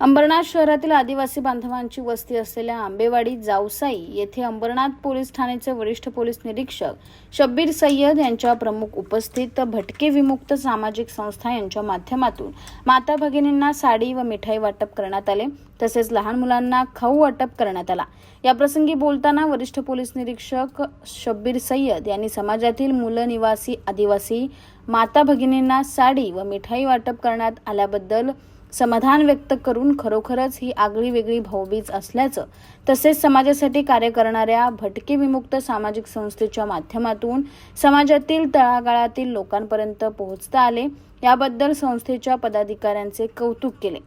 अंबरनाथ शहरातील आदिवासी बांधवांची वस्ती असलेल्या आंबेवाडी जावसाई येथे अंबरनाथ पोलीस ठाण्याचे वरिष्ठ पोलीस निरीक्षक शब्बीर सय्यद यांच्या प्रमुख उपस्थित भटके विमुक्त सामाजिक संस्था यांच्या माध्यमातून माता भगिनींना साडी व मिठाई वाटप करण्यात आले. तसेच लहान मुलांना खाऊ वाटप करण्यात आला. याप्रसंगी बोलताना वरिष्ठ पोलीस निरीक्षक शब्बीर सय्यद यांनी समाजातील मुलं निवासी आदिवासी माता भगिनींना साडी व मिठाई वाटप करण्यात आल्याबद्दल समाधान व्यक्त करून खरोखरच ही आगळी वेगळी भाऊबीज असल्याचं तसेच समाजासाठी कार्य करणाऱ्या भटके विमुक्त सामाजिक संस्थेच्या माध्यमातून समाजातील तळागाळातील लोकांपर्यंत पोहोचता आले. याबद्दल संस्थेच्या पदाधिकाऱ्यांचे कौतुक केले.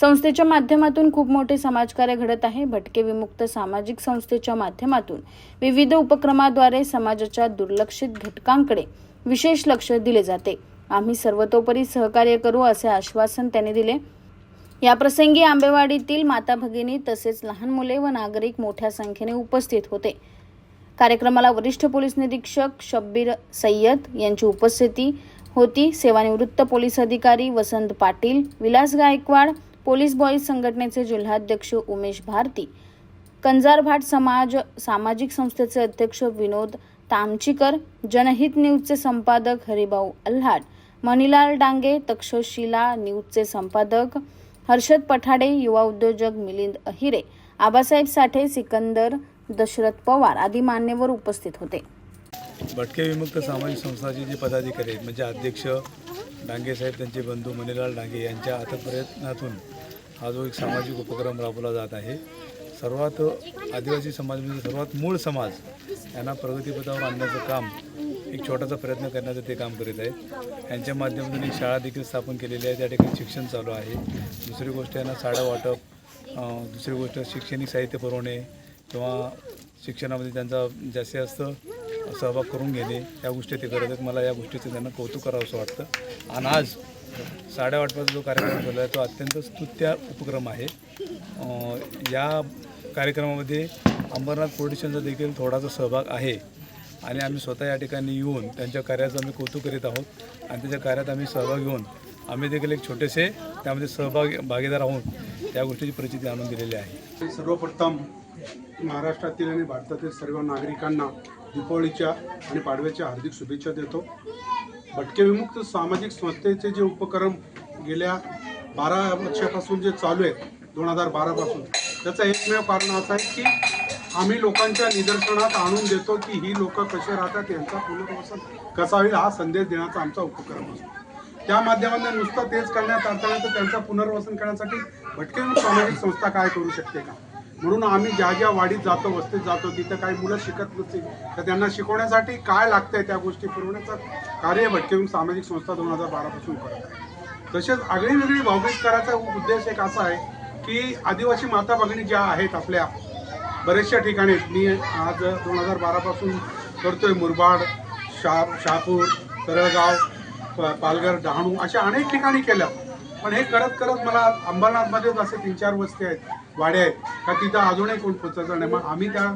संस्थेच्या माध्यमातून खूप मोठे समाजकार्य घडत आहे. भटके विमुक्त सामाजिक संस्थेच्या माध्यमातून विविध उपक्रमाद्वारे समाजाच्या दुर्लक्षित घटकांकडे विशेष लक्ष दिले जाते. आम्ही सर्वतोपरी सहकार्य करू असे आश्वासन त्यांनी दिले. याप्रसंगी आंबेवाडीतील माता भगिनी तसेच लहान मुले व नागरिक मोठ्या संख्येने उपस्थित होते. कार्यक्रमाला वरिष्ठ पोलीस निरीक्षक शब्बीर सय्यद यांची उपस्थिती होती. सेवानिवृत्त पोलीस अधिकारी वसंत पाटील विलास गायकवाड पोलीस बॉईज संघटनेचे जिल्हाध्यक्ष उमेश भारती कंजारभाट समाज सामाजिक संस्थेचे अध्यक्ष विनोद तामचीकर जनहित न्यूजचे संपादक हरिभाऊ अल्हाट मणिलाल डांगे तक्षशिला न्यूजचे संपादक हर्षद पठाडे युवा उद्योजक मिलिंद अहिरे आबासाहेब साठे सिकंदर दशरथ पवार आदी मान्यवर उपस्थित होते. भटके विमुक्त सामाजिक संस्थाचे जे पदाधिकारी आहेत म्हणजे अध्यक्ष डांगे साहेब त्यांचे बंधू मणिलाल डांगे यांच्या प्रयत्नातून हा जो एक सामाजिक उपक्रम राबवला जात आहे सर्वात आदिवासी समाज म्हणजे सर्वात मूळ समाज यांना प्रगतीपथावर आणण्याचं काम एक छोटासा प्रयत्न करण्याचं ते काम करीत आहेत. यांच्या माध्यमातून एक शाळा देखील स्थापन केलेली आहे. त्या ठिकाणी शिक्षण चालू आहे. दुसरी गोष्ट यांना साडा वाटप दुसरी गोष्ट शैक्षणिक साहित्य पुरवणे किंवा शिक्षणामध्ये त्यांचा जास्तीत जास्त सहभाग करून घेणे या गोष्टी ते करत आहेत. मला या गोष्टीचं त्यांना कौतुक करावं असं वाटतं. आणि आज साड्या वाटपाचा जो कार्यक्रम झाला आहे तो अत्यंत स्तुत्य उपक्रम आहे. या कार्यक्रमामध्ये अंबरनाथ पोलिसांचा देखील थोडासा सहभाग आहे. आणि आम्ही स्वतः या ठिकाणी येऊन त्यांच्या कार्याचं आम्ही कौतुक करीत आहोत. आणि त्याच्या कार्यात आम्ही सहभाग घेऊन आम्ही देखील एक छोटेसे त्यामध्ये सहभाग भागीदार आहोत. त्या गोष्टीची प्रचिती आणून दिलेली आहे. सर्वप्रथम महाराष्ट्रातील आणि भारतातील सर्व नागरिकांना दीपावलीच्या आणि पाडव्याच्या हार्दिक शुभेच्छा देतो. भटके विमुक्त सामाजिक संस्थेचे जे उपक्रम गेल्या बारा वर्षापासून जे चालू आहेत दोन हजार बारापासून त्याचं एकमेव कारण असं आहे की आम्ही लोकांच्या निदर्शनात आणून देतो की ही लोक कसे राहतात यांचा पुनर्वसन कसा होईल हा संदेश देण्याचा आमचा उपक्रम असतो. त्या माध्यमातून नुसतं तेच करण्यात अडथळा तर त्यांचं पुनर्वसन करण्यासाठी भटके सामाजिक संस्था काय करू शकते का? म्हणून आम्ही ज्या ज्या वाडीत जातो वस्तीत जातो तिथं काही मुलं शिकत नसतील तर त्यांना शिकवण्यासाठी काय लागतंय त्या गोष्टी पुरवण्याचं कार्य भटकेहून सामाजिक संस्था दोन हजार बारापासून करत आहे. तसेच आगळी वेगळी भावबीज करायचा उद्देश एक असा आहे की आदिवासी माता भगिनी ज्या आहेत आपल्या बऱ्याचशा ठिकाणी मी आज दोन हजार बारापासून करतोय मुरबाड शहा शहापूर तरळगाव प- पालघर डहाणू अशा अनेक ठिकाणी केल्या. पण हे करत करत मला अंबरनाथमध्येच असे तीन चार वस्ती आहेत वाड्या आहेत. का तिथं अजूनही कोण पोचायचं नाही. मग आम्ही त्या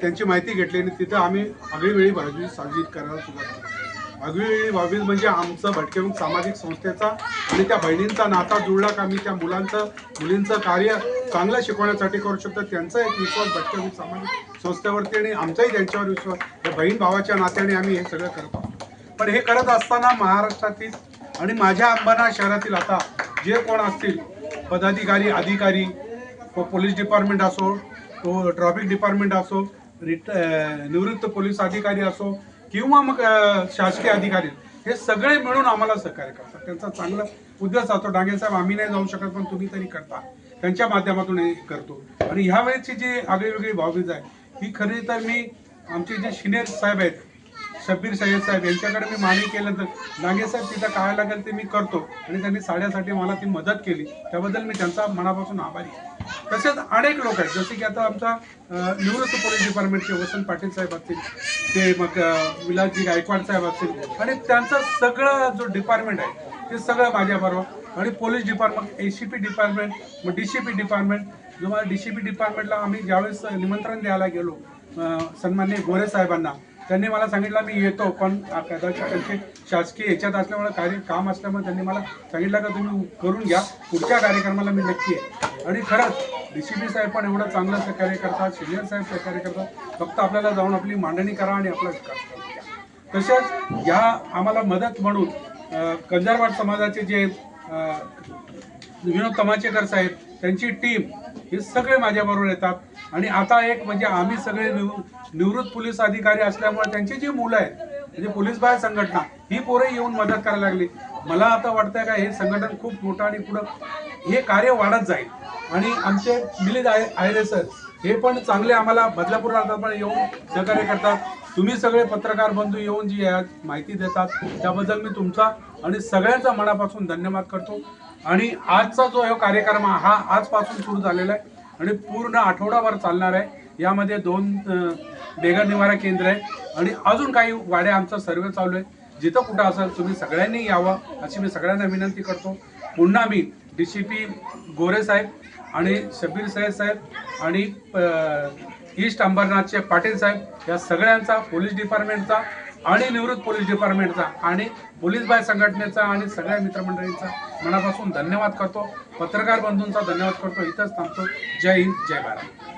त्यांची माहिती घेतली आणि तिथं आम्ही आगळीवेळी भाजी साजरी करायला सुरुवात केली. आगळीवेळी भावीज म्हणजे आमचं भटकेमुख सामाजिक संस्थेचा आणि त्या बहिणींचा नाता जुळला का मी त्या मुलांचं मुलींचं कार्य चांगलं शिकवण्यासाठी करू शकतो. त्यांचा एक विश्वास भटकेमुख सामाजिक संस्थेवरती आणि आमचाही त्यांच्यावर विश्वास. या बहीण भावाच्या नात्याने आम्ही हे सगळं करत आहोत. पण हे करत असताना महाराष्ट्रातील आणि माझ्या अंबरनाथ शहरातील आता जे कोण असतील पदाधिकारी अधिकारी व पोलीस डिपार्टमेंट असो तो ट्रॅफिक डिपार्टमेंट असो रिट निवृत्त पोलीस अधिकारी असो किंवा मग शासकीय अधिकारी हे सगळे मिळून आम्हाला सहकार्य करतात. त्यांचा चांगला उद्देश असतो डांगे साहेब आम्ही नाही जाऊ शकत पण तुम्ही तरी करता. त्यांच्या माध्यमातून हे करतो. आणि ह्या वेळेची जी आगळी वेगळी भावबीज आहे ही खरी तर मी आमचे जे शिनेर साहेब आहेत शब्बीर सय्यद साहेब यांच्याकडे मी मागणी केलं तर साहेब तिथं काय लागेल ते मी करतो. आणि त्यांनी साड्यासाठी मला ती मदत केली. त्याबद्दल मी त्यांचा मनापासून आभारी तसेच अनेक लोक आहेत. जसे की आता आमचा निवृत्त पोलीस डिपार्टमेंटचे वसंत पाटील साहेब असतील ते मग विलासजी गायकवाड साहेब असतील. आणि त्यांचं सगळं जो डिपार्टमेंट आहे ते सगळं माझ्याबरोबर. आणि police department A C P department मग डी सी पी डिपार्टमेंट जो डी सी पी डिपार्टमेंटला आम्ही ज्यावेळेस निमंत्रण द्यायला गेलो सन्मान्य गोरे साहेबांना त्यांनी मला सांगितलं मी येतो पण कदाचित त्यांचे शासकीय याच्यात असल्यामुळे कार्य काम असल्यामुळे त्यांनी मला सांगितलं का तुम्ही करून घ्या. पुढच्या कार्यक्रमाला मी नक्की आहे आणि खरंच डी सी बी साहेब पण एवढं चांगलं सहकार्य करतात सिनियर साहेब सहकार्य करतात. फक्त आपल्याला जाऊन आपली मांडणी करा आणि आपला विकास करा. तसेच या आम्हाला मदत म्हणून अ, कंजारवाड समाजाचे जे विनोद तमाचेकर साहेब त्यांची टीम हे सगळे माझ्याबरोबर येतात. आणि आता एक म्हणजे आम्ही सगळे निव- निवृत्त पोलीस अधिकारी असल्यामुळे त्यांची जी मुलं आहेत म्हणजे पोलीस बाहेर संघटना ही पोरे येऊन मदत करायला लागली. मला आता वाटतंय का हे संघटन खूप मोठं आणि पुढं हे कार्य वाढत जाईल. आणि आमचे मिलिंद आहे सर हे पण चांगले आम्हाला बदलापूर राहतात पण येऊन सहकार्य करतात. तुम्ही सगळे पत्रकार बंधू येऊन जी या माहिती देतात त्याबद्दल मी तुमचा आणि सगळ्यांचा मनापासून धन्यवाद करतो. आणि आजचा जो हा कार्यक्रम हा आजपासून सुरू झालेला आहे आणि पूर्ण आठवडाभर चालणार आहे. यामध्ये दोन बेगर बेघर निवारा केंद्र आहे आणि अजून काही वाड्या आमचा सर्वे चालू आहे. जिथं कुठं असेल तुम्ही सगळ्यांनी यावं अशी मी सगळ्यांना विनंती करतो. पुन्हा मी डी सी पी गोरे साहेब आणि शबीर सय्यद साहेब आणि ईस्ट अंबरनाथचे पाटील साहेब या सगळ्यांचा पोलीस डिपार्टमेंटचा आणि निवृत्त पोलीस डिपार्टमेंटचा आणि पोलीस बाय संघटनेचा आणि सगळ्या मित्रमंडळींचा मनापासून धन्यवाद करतो. पत्रकार बंधूंचा धन्यवाद करतो. इथंच थांबतो. जय हिंद जय भारत.